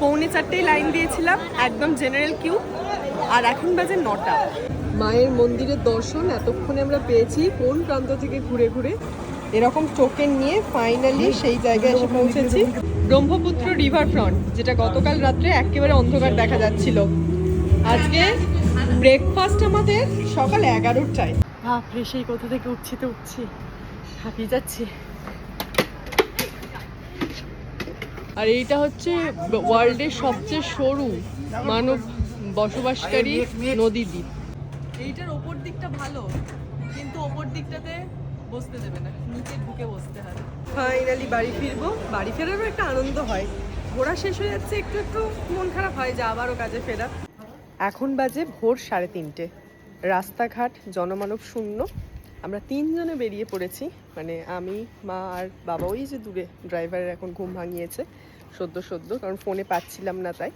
পৌনে চারটেই লাইন দিয়েছিলাম একদম জেনারেল কিউ আর এখন বাজে নটা। মায়ের মন্দিরের দর্শন এতক্ষণে আমরা পেয়েছি কোন প্রান্ত থেকে ঘুরে ঘুরে? এরকম টোকেন নিয়ে ফাইনালি সেই জায়গায় এসে পৌঁছেছি। ব্রহ্মপুত্র রিভার ফ্রন্ট যেটা গতকাল রাত্রে একেবারে অন্ধকার দেখা যাচ্ছিল। আজকে ব্রেকফাস্ট আমাদের সকাল এগারোটায়। বাপরে সেই কোথা থেকে উঠছি তো উঠছি। হাঁপিয়ে যাচ্ছি। আর এইটা হচ্ছে ওয়ার্ল্ডের সবচেয়ে সরু মানব বসবাসকারী নদী দ্বীপ। এইটার ওপর দিকটা ভালো কিন্তু ওপর দিকটাতে বসতে দেবে না নিচে ঢুকে বসতে হবে ফাইনালি বাড়ি ফিরবো বাড়ি ফেরারও একটা আনন্দ হয়। ঘোরা শেষ হয়ে যাচ্ছে একটু একটু মন খারাপ হয় যে আবারও কাজে ফেরা এখন বাজে ভোর সাড়ে তিনটে। রাস্তাঘাট জনমানব শূন্য। আমরা তিনজনে বেরিয়ে পড়েছি। মানে আমি মা আর বাবা ওই যে দূরে ড্রাইভারের এখন ঘুম ভাঙিয়েছে। সদ্য সদ্য, কারণ ফোনে পাচ্ছিলাম না তাই।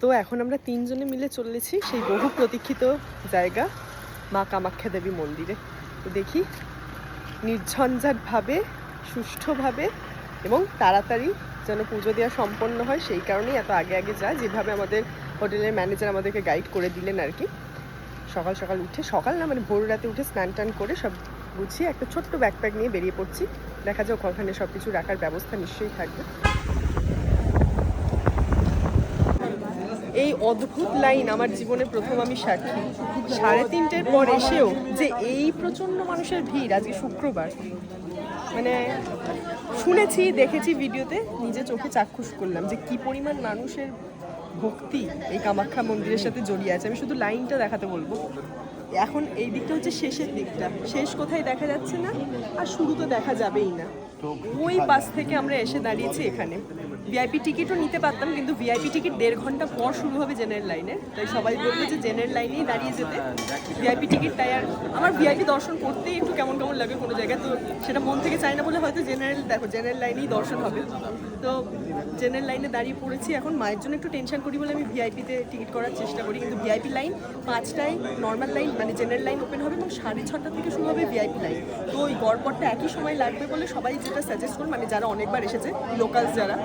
তো এখন আমরা তিনজনে মিলে চলেছি সেই বহু প্রতীক্ষিত জায়গা মা কামাখ্যা দেবী মন্দিরে। তো দেখি নির্ঝঞ্ঝাটভাবে, সুষ্ঠুভাবে এবং তাড়াতাড়ি যেন পুজো দেওয়া সম্পন্ন হয়, সেই কারণেই এত আগে আগে যায়, যেভাবে আমাদের হোটেলের ম্যানেজার আমাদেরকে গাইড করে দিলেন আর কি। সকাল সকাল উঠে, সকাল না মানে ভোর রাতে উঠে স্নান টান করে সব গুছিয়ে একটা ছোট্ট ব্যাকপ্যাক নিয়ে বেরিয়ে পড়ছি। দেখা যাক ওখানে সব কিছু রাখার ব্যবস্থা নিশ্চয়ই থাকবে। এই অদ্ভুত লাইন আমার জীবনে প্রথম আমি সাক্ষী। সাড়ে তিনটের পর এসেও যে এই প্রচণ্ড মানুষের ভিড় আজকে শুক্রবার। মানে শুনেছি, দেখেছি ভিডিওতে, নিজে চোখে চাক্ষুষ করলাম যে কি পরিমাণ মানুষের ভক্তি এই কামাখ্যা মন্দিরের সাথে জড়িয়ে আছে। আমি শুধু লাইনটা দেখাতে বলব। এখন এই দিকটা হচ্ছে শেষের দিকটা। শেষ কোথায় দেখা যাচ্ছে না আর শুরু তো দেখা যাবেই না। ওই বাস থেকে আমরা এসে দাঁড়িয়েছি এখানে। ভিআইপি টিকিটও নিতে পারতাম, কিন্তু ভিআইপি টিকিট দেড় ঘণ্টা পর শুরু হবে জেনারেল লাইনে। তাই সবাই বলল যে জেনারেল লাইনেই দাঁড়িয়ে যেতে। ভিআইপি টিকিট তাই আর আমার ভিআইপি দর্শন করতেই একটু কেমন কেমন লাগে কোনো জায়গায়, তো সেটা মন থেকে চাই না বলে হয়তো জেনারেল দেখো, জেনারেল লাইনেই দর্শন হবে। তো জেনারেল লাইনে দাঁড়িয়ে পড়েছি। এখন মায়ের জন্য একটু টেনশন করি বলে আমি ভিআইপিতে টিকিট করার চেষ্টা করি। কিন্তু ভিআইপি লাইন পাঁচটায় নর্মাল লাইন মানে জেনারেল লাইন ওপেন হবে এবং সাড়ে ছটা থেকে শুরু হবে ভিআইপি লাইন। তো ওই গড়পড়টা একই সময় লাগবে বলে সবাই যেটা সাজেস্ট করুন মানে যারা অনেকবার এসেছে লোকালস যারা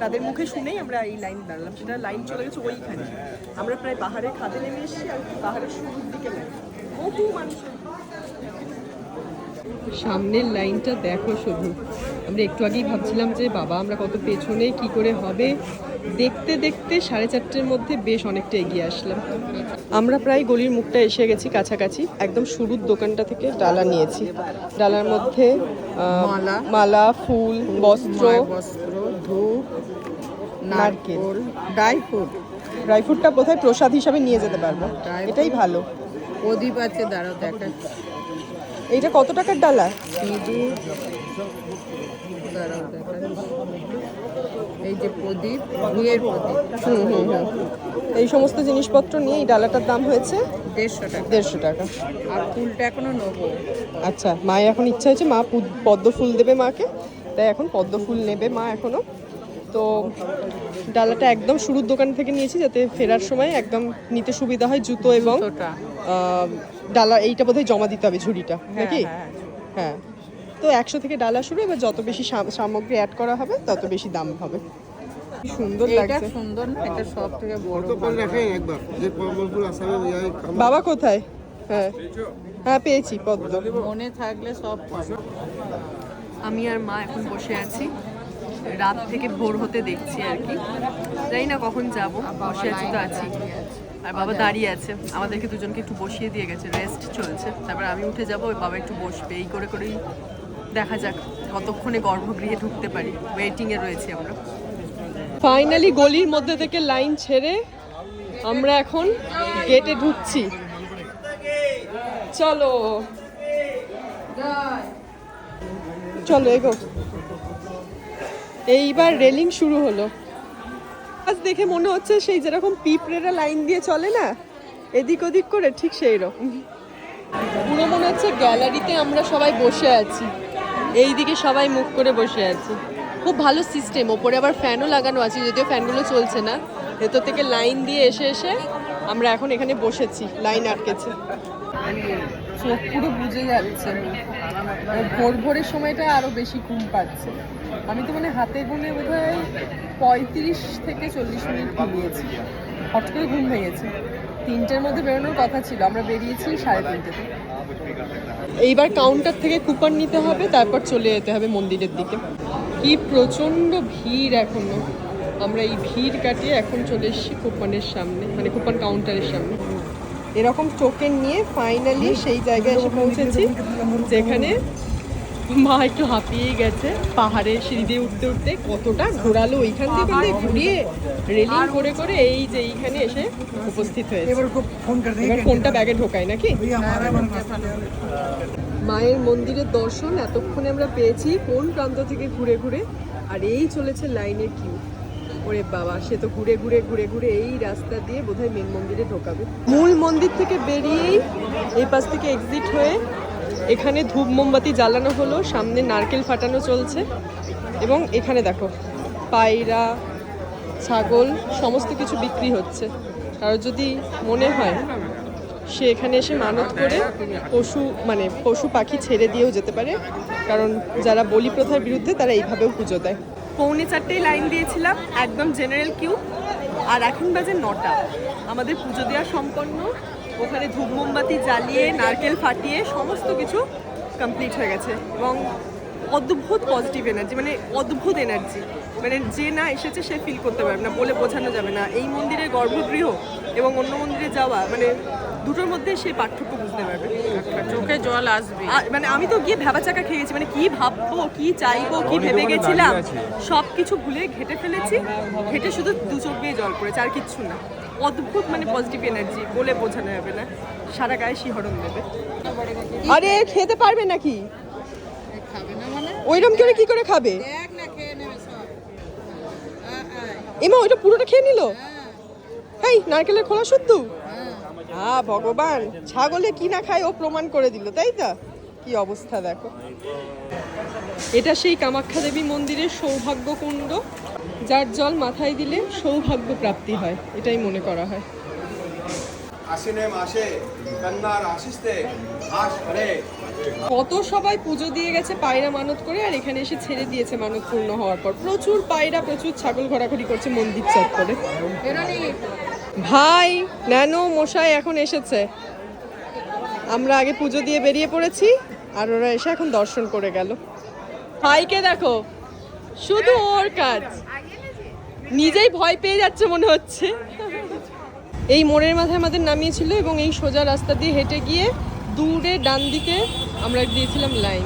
তাদের মুখে শুনেই আমরা এই লাইন দাঁড়ালাম। সেটা লাইন চলে গেছে ওইখানে। আমরা প্রায় পাহাড়ের খাদে নেমে এসেছি আর পাহাড়ের শুরুর দিকে লাইন। বহু মানুষের সামনের লাইনটা দেখো শুধু। আমরা একটু আগেই ভাবছিলাম যে বাবা আমরা কত পেছনে কি করে হবে? দেখতে দেখতে সাড়ে চারটের মধ্যে বেশ অনেকটা এগিয়ে আসলাম। আমরা প্রায় গলির মুখটা এসে গেছি কাছাকাছি। একদম শুরুর দোকানটা থেকে ডালা নিয়েছি। ডালার মধ্যে মালা। মালা ফুল বস্ত্র। নারকেল। Dry fruit. ড্রাই ফ্রুটটা বোধহয় প্রসাদ হিসাবে নিয়ে যেতে পারব। এটাই ভালো। প্রদীপ আছে দাঁড়াও দেখা এইটা কত টাকার ডালা? দাঁড়াও এই যে প্রদীপ ঘিয়ের প্রদীপ। হুম হুম হুম। এই সমস্ত জিনিসপত্র নিয়ে এই ডালাটার দাম হয়েছে দেড়শো টাকা। দেড়শো টাকা। আর ফুলটা এখনও নেব। আচ্ছা মায়ের এখন ইচ্ছা হয়েছে মা পুদ- পদ্ম ফুল দেবে মাকে। তাই এখন পদ্ম ফুল নেবে মা এখনও। তো ডালাটা একদম শুরুর দোকান থেকে নিয়েছি যাতে ফেরার সময় একদম নিতে সুবিধা হয় জুতো এবং ডালা এইটা বোধহয় জমা দিতে হবে ঝুড়িটা নাকি? হ্যাঁ, হ্যাঁ তো একশো থেকে ডালা শুরু এবার যত বেশি সামগ্রী অ্যাড করা হবে তত বেশি দাম হবে। কি সুন্দর লাগছে। সুন্দর এটা সব থেকে বড় একবার? যে কমলপুর আসামে বাবা কোথায়? হ্যাঁ। হ্যাঁ পেয়েছি পদ্ম। মনে থাকলে সব। আমি আর মা এখন বসে আছি। রাত থেকে ভোর হতে দেখছি আর কি। জানি না কখন যাব, বসে আছি তো আছি। আর বাবা দাঁড়িয়ে আছে। আমাদেরকে দুজনকে একটু বসিয়ে দিয়ে গেছে রেস্ট চলছে। তারপর আমি উঠে যাব বাবা একটু বসবে, এই করে করেই দেখা যাক কতক্ষণে গর্ভগৃহে ঢুকতে পারি। ওয়েটিংয়ে রয়েছি আমরা। ফাইনালি গলির মধ্যে থেকে লাইন ছেড়ে আমরা এখন গেটে ঢুকছি। চলো। চলো, এগো। এইবার রেলিং শুরু হলো। আজ দেখে মনে হচ্ছে সেই যেরকম পিঁপড়েরা লাইন দিয়ে চলে না, এদিক ওদিক করে ঠিক সেই রকম। পুরো মনে হচ্ছে গ্যালারিতে আমরা সবাই বসে আছি। এই দিকে সবাই মুখ করে বসে আছি। খুব ভালো সিস্টেম ওপরে আবার ফ্যানও লাগানো আছে, যদিও ফ্যানগুলো চলছে না। ভেতর থেকে লাইন দিয়ে এসে এসে আমরা এখন এখানে বসেছি লাইন আটকেছে। চোখ পুরো বুঝে যাচ্ছে। ভোর ভোরের সময়টা আরও বেশি ঘুম পাচ্ছে। আমি তো মানে হাতে গুনে বোধ হয় পঁয়ত্রিশ থেকে চল্লিশ মিনিট ঘুমিয়েছি। হট করে ঘুম ভেঙেছে। তিনটের মধ্যে বেরোনোর কথা ছিল। আমরা বেরিয়েছি সাড়ে তিনটেতে। এইবার কাউন্টার থেকে কুপন নিতে হবে, তারপর চলে যেতে হবে মন্দিরের দিকে। কি প্রচণ্ড ভিড় এখনও। আমরা এই ভিড় কাটিয়ে এখন চলে এসেছি কুপনের সামনে মানে কুপন কাউন্টারের সামনে। এরকম টোকেন নিয়ে ফাইনালি সেই জায়গায় এসে পৌঁছেছি, যেখানে মা একটু হাঁপিয়েই গেছে পাহাড়ে সিঁড়ি দিয়ে উঠতে উঠতে কতটা ঘোরালো ওইখান থেকে থেকে ঘুরিয়ে রেলিং করে করে এই যে এইখানে এসে উপস্থিত হয়েছে। এবার ফোনটা ব্যাগে ঢোকায় নাকি? মায়ের মন্দিরের দর্শন এতক্ষণে আমরা পেয়েছি কোন প্রান্ত থেকে ঘুরে ঘুরে? আর এই চলেছে লাইনের কিউ। ওরে বাবা সে তো ঘুরে ঘুরে ঘুরে ঘুরে এই রাস্তা দিয়ে বোধহয় মেন মন্দিরে ঢোকাবে। মূল মন্দির থেকে বেরিয়েই এই পাশ থেকে এক্সিট হয়ে এখানে ধূপ মোমবাতি জ্বালানো হলো, সামনে নারকেল ফাটানো চলছে এবং এখানে দেখো, পায়রা, ছাগল, সমস্ত কিছু বিক্রি হচ্ছে। কারও যদি মনে হয়, সে এখানে এসে মানত করে পশু মানে পশু পাখি ছেড়ে দিয়েও যেতে পারে, কারণ যারা বলি প্রথার বিরুদ্ধে তারা এইভাবেও পুজো দেয়। পৌনে চারটেই লাইন দিয়েছিলাম, একদম জেনারেল কিউ আর এখন বাজে নটা। আমাদের পুজো দেওয়া সম্পন্ন। ওখানে ধূপ মোমবাতি জ্বালিয়ে নারকেল ফাটিয়ে সমস্ত কিছু কমপ্লিট হয়ে গেছে। এবং অদ্ভুত পজিটিভ এনার্জি মানে অদ্ভুত এনার্জি মানে যে না এসেছে সে ফিল করতে পারবে না বলে বোঝানো যাবে না। এই মন্দিরের গর্ভগৃহ এবং অন্য মন্দিরে যাওয়া মানে দুটোর মধ্যে সে পার্থক্য বুঝতে পারবে। চোখে জল আসবে। মানে আমি তো গিয়ে ভেবা চাকা খেয়ে গেছি মানে কি ভাববো কি চাইব কি ভেবে গেছিলাম? সব কিছু ভুলে ঘেটে ফেলেছি ঘেটে শুধু দু চোখ দিয়ে জল পড়েছে আর কিচ্ছু না। অদ্ভুত মানে পজিটিভ এনার্জি বলে বোঝানো যাবে না। সারা গায়ে শিহরণ দেবে। আরে খেতে পারবে নাকি? খাবে না মানে? ওইরকম করে কি করে খাবে? দেখ না খেয়ে নেবে সব। এমা ওইটা পুরোটা খেয়ে নিল? এই নারকেলের খোলা শুদ্ধ হ্যাঁ। ভগবান। ছাগলে কি না খায় ও প্রমাণ করে দিল তাই তো? কি অবস্থা দেখো। এটা সেই কামাখ্যা দেবী মন্দিরের সৌভাগ্য কুণ্ড যার জল মাথায় দিলে সৌভাগ্য প্রাপ্তি হয় এটাই মনে করা হয়। কত সবাই পুজো দিয়ে গেছে পায়রা মানত করে আর এখানে এসে ছেড়ে দিয়েছে মানত পূর্ণ হওয়ার পর। প্রচুর পায়রা প্রচুর ছাগল ঘোরাঘুরি করছে মন্দির চত্বরে। ভাই ন্যানো মশাই এখন এসেছে। আমরা আগে পুজো দিয়ে বেরিয়ে পড়েছি আর ওরা এসে এখন দর্শন করে গেল। ভাইকে দেখো শুধু ওর কাজ। নিজেই ভয় পেয়ে যাচ্ছে মনে হচ্ছে। এই মোড়ের মাথায় আমাদের নামিয়েছিল এবং এই সোজা রাস্তা দিয়ে হেঁটে গিয়ে দূরে ডান দিকে আমরা দিয়েছিলাম লাইন।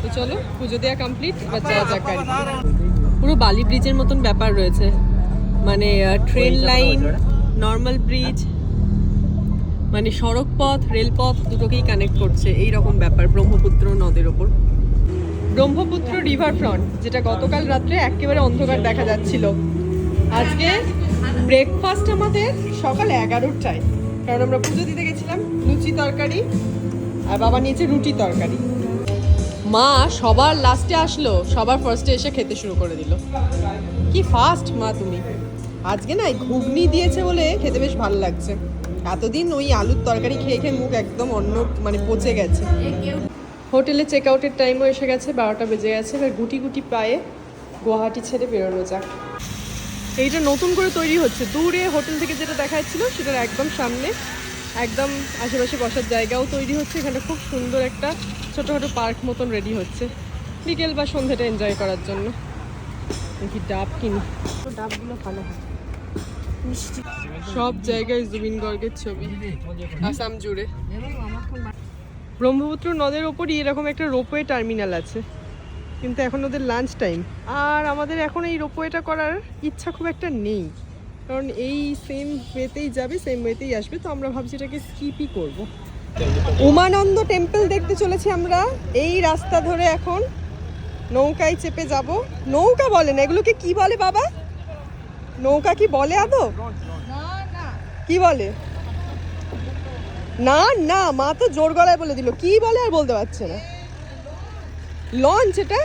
তো চলো পুজো দেওয়া কমপ্লিট এবার যাওয়া যাক পুরো বালি ব্রিজের মতন ব্যাপার রয়েছে। মানে ট্রেন লাইন নর্মাল ব্রিজ মানে সড়ক পথ রেলপথ দুটোকেই কানেক্ট করছে এই রকম ব্যাপার ব্রহ্মপুত্র নদের ওপর। ব্রহ্মপুত্র রিভার ফ্রন্ট যেটা গতকাল রাত্রে একেবারে অন্ধকার দেখা যাচ্ছিল। আজকে ব্রেকফাস্ট আমাদের সকাল এগারোটায়। কারণ আমরা পুজো দিতে গেছিলাম লুচি তরকারি আর বাবা নিয়েছে রুটি তরকারি। মা সবার লাস্টে আসলো, সবার ফার্স্টে এসে খেতে শুরু করে দিল। কি ফাস্ট মা তুমি। আজকে না ঘুগনি দিয়েছে বলে খেতে বেশ ভালো লাগছে। এতদিন ওই আলুর তরকারি খেয়ে খেয়ে মুখ একদম অন্য মানে পচে গেছে। হোটেলে চেক আউটের টাইমও এসে গেছে, বারোটা বেজে গেছে, এবার গুটি গুটি পায়ে গুয়াহাটি ছেড়ে বেরোনো যাক। এইটা নতুন করে তৈরি হচ্ছে। দূরে হোটেল থেকে যেটা দেখা যাচ্ছিল সেটার একদম সামনে, একদম আশেপাশে বসার জায়গাও তৈরি হচ্ছে। এখানে খুব সুন্দর একটা ছোটোখাটো পার্ক মতন রেডি হচ্ছে। বিকেল বা সন্ধ্যাটা এনজয় করার জন্য। দেখি ডাব কিনি। ডাবগুলো ভালো হয়। সব জায়গায় জুবিন গর্গের ছবি। আসাম জুড়ে। ব্রহ্মপুত্র নদের ওপরই এরকম একটা রোপওয়ে টার্মিনাল আছে। কিন্তু এখন ওদের লাঞ্চ টাইম আর আমাদের এখন এই রোপওয়েটা করার ইচ্ছা খুব একটা নেই। কারণ এই সেম ওয়েতেই যাবে সেম ওয়েতেই আসবে, তো আমরা ভাবছি এটাকে স্কিপই করব। উমানন্দ টেম্পল দেখতে চলেছি আমরা। এই রাস্তা ধরে এখন নৌকায় চেপে যাব। নৌকা বলে না, এগুলোকে কি বলে বাবা? নৌকা কি বলে আদৌ? কি বলে? না না, মা তো জোর গলায় বলে দিল। কি বলে আর বলতে পারছে না। লঞ্চ এটা?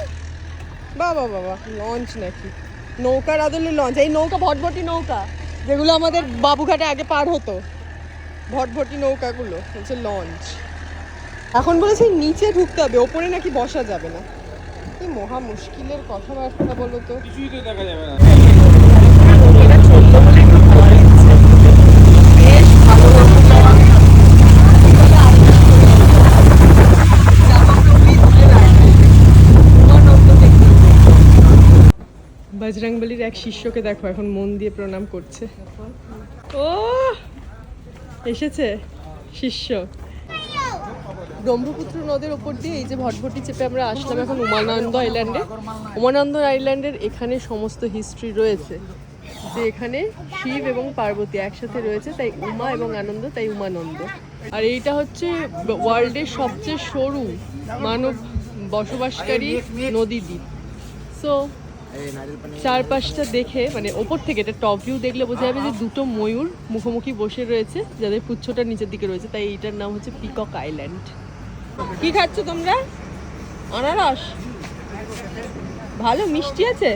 বাবা বাবা লঞ্চ নাকি। নৌকার আদলে লঞ্চ এই নৌকা ভটভটি নৌকা যেগুলো আমাদের বাবুঘাটে আগে পার হতো। ভটভটি নৌকাগুলো হচ্ছে লঞ্চ এখন বলেছে নিচে ঢুকতে হবে ওপরে নাকি বসা যাবে না। কি মহা মুশকিলের কথাবার্তা বলো তো। কিছুই তো দেখা যাবে না এটা চলল বলে একটু ভয় লাগছে। বেশ ভালো লাগছে। বজরংবলির এক শিষ্যকে দেখো, এখন মন দিয়ে প্রণাম করছে। ও, এসেছে শিষ্য। ব্রহ্মপুত্র নদের ওপর দিয়ে এই যে ভটভটি চেপে আমরা আসলাম এখন উমানন্দ আইল্যান্ডে উমানন্দ আইল্যান্ডের এখানে সমস্ত হিস্ট্রি রয়েছে। যে এখানে শিব এবং পার্বতী একসাথে রয়েছে, তাই উমা এবং আনন্দ, তাই উমানন্দ। আর এইটা হচ্ছে ওয়ার্ল্ডের সবচেয়ে সরু মানব বসবাসকারী নদী দ্বীপ। সো চারপাশটা দেখে মানে ওপর থেকে এটা টপ ভিউ দেখলে বোঝা যাবে যে দুটো ময়ূর মুখোমুখি বসে রয়েছে যাদের পুচ্ছটা নিচের দিকে রয়েছে তাই এইটার নাম হচ্ছে পিকক আইল্যান্ড কি খাচ্ছ তোমরা? আনারস? ভালো মিষ্টি আছে?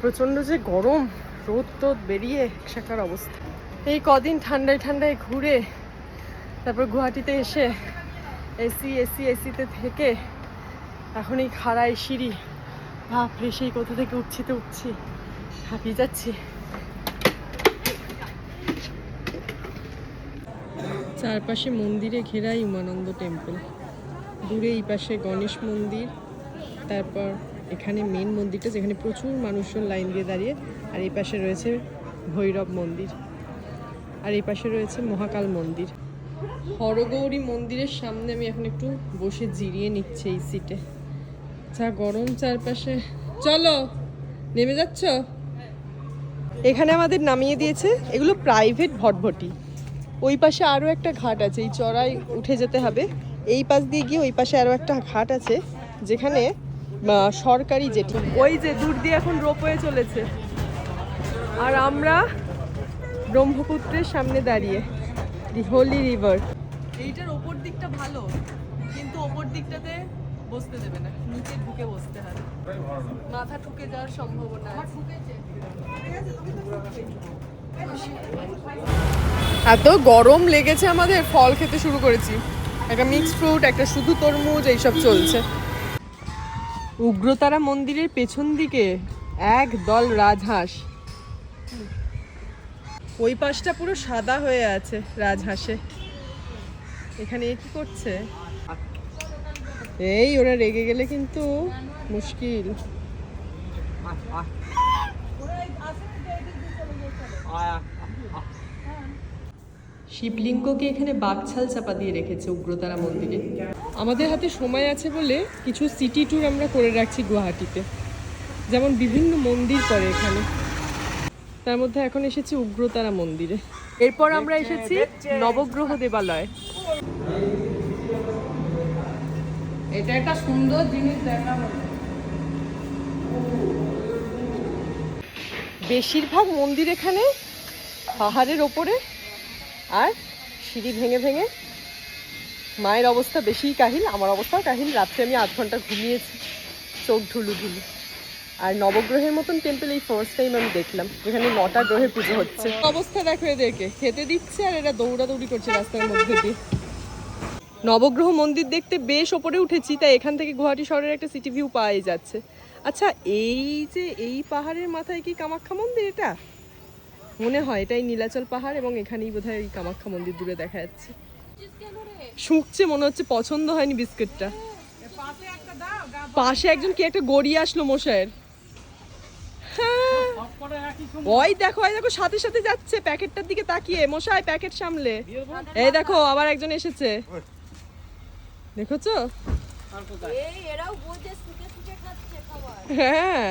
প্রচণ্ড যে গরম রোদ টোদ বেরিয়ে একসাকার অবস্থা। এই কদিন ঠান্ডায় ঠান্ডায় ঘুরে তারপর গুয়াহাটিতে এসে এসি এসি এসিতে থেকে এখন এই খাড়ায় সিঁড়ি। বাপরে, সেই কোথা থেকে উঠছি তো উঠছি। হাঁপিয়ে যাচ্ছি। চারপাশে মন্দিরে ঘেরাই উমানন্দ টেম্পল দূরে এই পাশে গণেশ মন্দির, তারপর এখানে মেন মন্দিরটা যেখানে প্রচুর মানুষজন লাইন দিয়ে দাঁড়িয়ে, আর এই পাশে রয়েছে ভৈরব মন্দির, আর এই পাশে রয়েছে মহাকাল মন্দির। হরগৌরী মন্দিরের সামনে আমি এখন একটু বসে জিরিয়ে নিচ্ছি এই সিটে যা গরম চারপাশে। চলো নেমে যাচ্ছ? এখানে আমাদের নামিয়ে দিয়েছে এগুলো প্রাইভেট ভটভটি। ওই পাশে আরও একটা ঘাট আছে এই চড়াই উঠে যেতে হবে। এই পাশ দিয়ে গিয়ে ওই পাশে আরও একটা ঘাট আছে যেখানে সরকারি যেটি ওই যে দূর দিয়ে এখন রোপওয়ে চলেছে। আর আমরা ব্রহ্মপুত্রের সামনে দাঁড়িয়ে দি হোলি রিভার এইটার ওপর দিকটা ভালো কিন্তু ওপর দিকটাতে বসতে দেবে না, নিচে ঢুকে বসতে হবে মাথা ঠুকে যাওয়ার সম্ভাবনা এত গরম লেগেছে আমাদের, ফল খেতে শুরু করেছি। একটা মিক্স ফ্রুট একটা শুধু তরমুজ, এইসব চলছে। উগ্রতারা মন্দিরের পেছন দিকে এক দল রাজহাঁস। ওই পাশটা পুরো সাদা হয়ে আছে রাজহাঁসে। এখানে কি করছে? এই ওরা রেগে গেলে কিন্তু মুশকিল। শিবলিঙ্গকে এখানে বাগছাল চাপা দিয়ে রেখেছে উগ্রতারা মন্দিরে। আমাদের হাতে সময় আছে বলে কিছু সিটি ট্যুর আমরা করে রাখছি গুয়াহাটিতে। যেমন বিভিন্ন মন্দির করে এখানে। তার মধ্যে এখন এসেছি উগ্রতারা মন্দিরে। এরপর আমরা এসেছি নবগ্রহ দেবালয়। এটা একটা সুন্দর জিনিস দেখা বেশিরভাগ মন্দির এখানে পাহাড়ের ওপরে আর সিঁড়ি ভেঙে ভেঙে। মায়ের অবস্থা বেশিই কাহিল আমার অবস্থাও কাহিল। রাত্রে আমি আধ ঘণ্টা ঘুমিয়েছি চোখ ঢুলু ঢুলু আর নবগ্রহের মতন টেম্পল এই ফার্স্ট টাইম আমি দেখলাম যেখানে নটা গ্রহের পুজো হচ্ছে। অবস্থা দেখো এদেরকে খেতে দিচ্ছে আর এরা দৌড়াদৌড়ি করছে রাস্তার মধ্যে দিয়ে। নবগ্রহ মন্দির দেখতে বেশ ওপরে উঠেছি, তাই এখান থেকে গুয়াহাটি শহরের একটা সিটি ভিউ পাওয়াই যাচ্ছে। আচ্ছা এই যে এই পাহাড়ের মাথায় কি কামাখ্যা মন্দির এটা? মনে হয় এটাই নীলাচল পাহাড় এবং এখানেই বোধহয় এই কামাখ্যা মন্দির দূরে দেখা যাচ্ছে। শুকছে, মনে হচ্ছে পছন্দ হয়নি বিস্কুটটা। পাশে একজন কি একটা গড়িয়ে আসলো মশাইয়ের। ওই দেখো ওই দেখো, সাথে সাথে যাচ্ছে, প্যাকেটটার দিকে তাকিয়ে। মশাই, প্যাকেট সামলে। এই দেখো, আবার একজন এসেছে। দেখেছ? হ্যাঁ।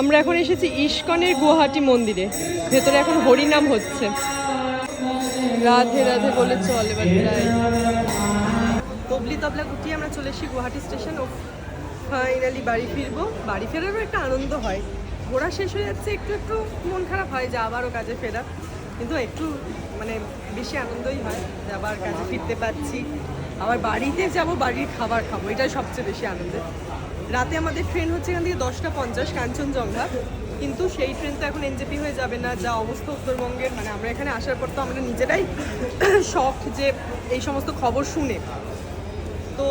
আমরা এখন এসেছি ইস্কনের গুয়াহাটি মন্দিরে। ভেতরে এখন হরিনাম হচ্ছে। রাধে রাধে বলে চল এবার যাই। তবলি তবলা গুটিয়ে আমরা চলে এসেছি গুয়াহাটি স্টেশন ও ফাইনালি বাড়ি ফিরবো। বাড়ি ফেরারও একটা আনন্দ হয়। ঘোরা শেষ হয়ে যাচ্ছে, একটু একটু মন খারাপ হয় যে আবারও কাজে ফেরা কিন্তু একটু মানে বেশি আনন্দই হয় যে আবার কাজে ফিরতে পারছি। আবার বাড়িতে যাব, বাড়ির খাবার খাব, এটাই সবচেয়ে বেশি আনন্দের। রাতে আমাদের ট্রেন হচ্ছে এখান থেকে দশটা পঞ্চাশ, কাঞ্চনজঙ্ঘা। কিন্তু সেই ট্রেন তো এখন এনজেপি হয়ে যাবে না, যা অবস্থা উত্তরবঙ্গের। মানে আমরা এখানে আসার পর তো আমরা নিজেরাই শখ যে এই সমস্ত খবর শুনে। তো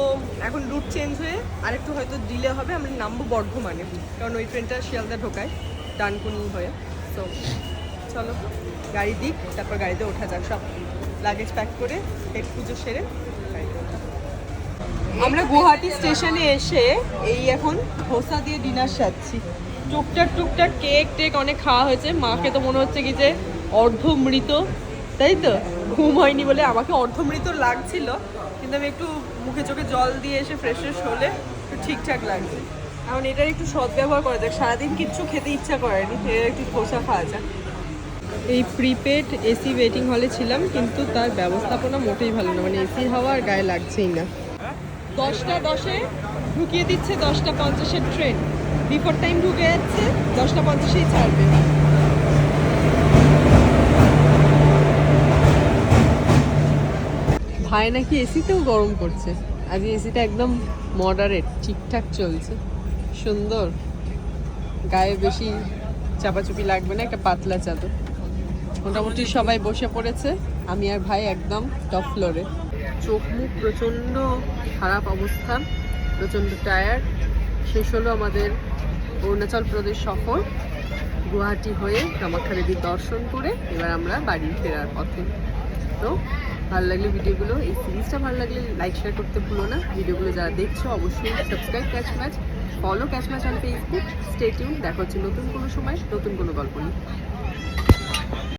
এখন রুট চেঞ্জ হয়ে আরেকটু হয়তো ডিলে হবে, আমরা নামবো বর্ধমানে। কারণ ওই ট্রেনটা শিয়ালদা ঢোকায়, ডানকুনি হয়ে। তো চলো, গাড়ি দিক, তারপর গাড়িতে ওঠা যাক। সব লাগেজ প্যাক করে, পেট পুজো সেরে। আমরা গুয়াহাটি স্টেশনে এসে এই এখন ধোসা দিয়ে ডিনার সারছি টুকটাক টুকটাক কেক টেক অনেক খাওয়া হয়েছে। মাকে তো মনে হচ্ছে কি যে অর্ধমৃত, তাই তো? ঘুম হয়নি বলে আমাকে অর্ধমৃত লাগছিল, কিন্তু আমি একটু মুখে চোখে জল দিয়ে এসে ফ্রেশ ফ্রেশ হলে একটু ঠিকঠাক লাগছে। এখন এটার একটু সদ্ব্যবহার করা যাক। সারাদিন কিচ্ছু খেতে ইচ্ছা করেনি একটু খোসা খাওয়া যাক। এই প্রিপেড এসি ওয়েটিং হলে ছিলাম, কিন্তু তার ব্যবস্থাপনা মোটেই ভালো না। মানে এসি হাওয়া আর গায়ে লাগছেই না। দশটা দশে ঢুকিয়ে দিচ্ছে দশটা পঞ্চাশের ট্রেন বিফোর টাইম ঢুকে যাচ্ছে, দশটা পঞ্চাশেই ছাড়বে। ভাই নাকি এসিতেও গরম করছে। আজ এসিটা একদম মডারেট ঠিকঠাক চলছে। সুন্দর। গায়ে বেশি চাপাচুপি লাগবে না, একটা পাতলা চাদর। মোটামুটি সবাই বসে পড়েছে। আমি আর ভাই একদম টপ ফ্লোরে চোখ মুখ প্রচণ্ড খারাপ অবস্থা, প্রচণ্ড টায়ার্ড শেষ হলো আমাদের অরুণাচল প্রদেশ সফর। গুয়াহাটি হয়ে কামাখ্যা দেবীর দর্শন করে এবার আমরা বাড়ি ফেরার পথে। তো ভালো লাগলে ভিডিওগুলো, এই সিরিজটা ভালো লাগলে লাইক শেয়ার করতে ভুলো না। ভিডিওগুলো যারা দেখছ অবশ্যই subscribe catch match follow catch match on Facebook stay tuned দেখা হচ্ছে নতুন কোনো সময়, নতুন কোনো গল্প নিয়ে।